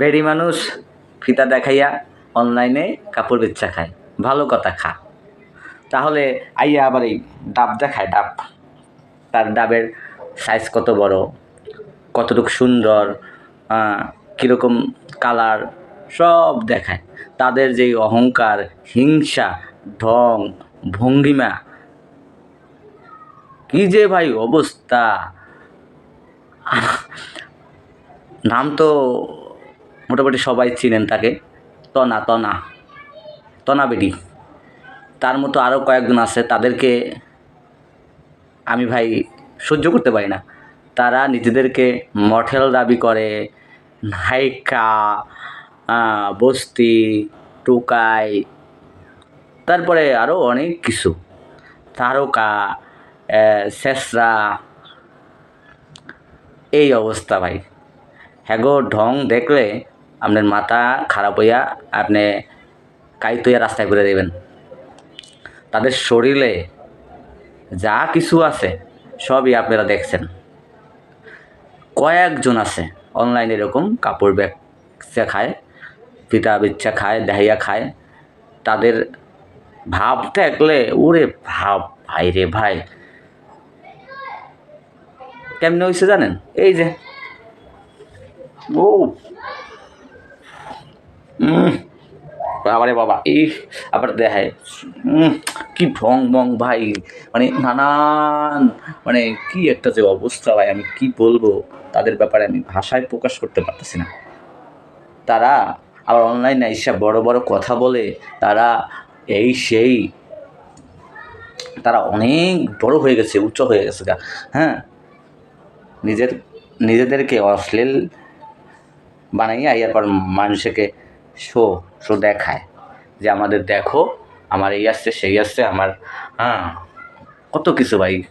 বেড়ি মানুষ, ফিতা দেখাইয়া অনলাইনে কাপড় বেচ্চা খায়। ভালো কথা খা। তাহলে আইয়া আবার এই ডাব দেখায়, ডাব। তার ডাবের সাইজ কত বড়, কতটুকু সুন্দর কীরকম কালার সব দেখায়। তাদের যেই অহংকার, হিংসা, ঢং, ভঙ্গিমা, কি যে ভাই অবস্থা। নাম তো মোটামুটি সবাই চিনেন তাকে। তনা তনা। তনা বেটি। তার মতো আরও কয়েকজন আছে তাদেরকে আমি ভাই সহ্য করতে পারি না। তারা নিজেদেরকে মঠেল দাবি করে আহ, বস্তি টুকাই তারপরে আরও অনেক কিছু। তারকা শেষরা। এই অবস্থা ভাই। হ্যাগো ঢং দেখলে আপনার মাথা খারাপ হইয়া আপনি কাইতইয়া রাস্তায় করে দেবেন। তাদের শরীরে যা কিছু আছে, সবই আপনারা দেখছেন। কয়েকজন আছে অনলাইনে এরকম কাপড় ব্যবসা খায়, পিতা বিচ্ছা খায়, দেহাইয়া খায়। তাদের ভাব দেখলে ওরে ভাব, ভাই রে ভাই। কেমনে হয়েছে জানেন? এই যে ও বাবারে বাবা এই আবার দেখায়। কি ঢং মং ভাই মানে নানান মানে কি একটা যে অবস্থা ভাই, আমি কি বলব? তাদের ব্যাপারে আমি ভাষায় প্রকাশ করতে পারতেছি না। তারা আবার অনলাইনে এসে বড় বড় কথা বলে, তারা এই সেই, তারা অনেক বড় হয়ে গেছে, উচ্চ হয়ে গেছে হ্যাঁ? নিজের, নিজেদেরকে অশ্লীল বানাইয়া ইয়ার পর মানুষকে শো শো দেখায়। যে আমাদের দেখো, আমার এই আসছে, সেই আসছে, আমার হ্যাঁ কত কিছু ভাই।